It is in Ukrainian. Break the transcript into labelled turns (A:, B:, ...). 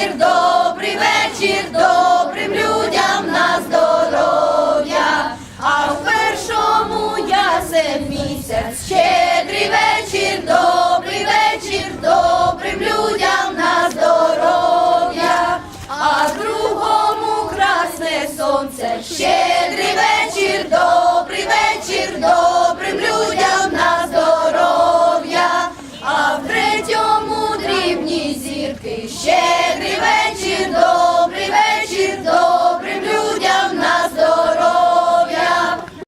A: вечір, добрий вечір, добрим людям на здоров'я. А в першому ясен місяць, щедрий Щедрий вечір!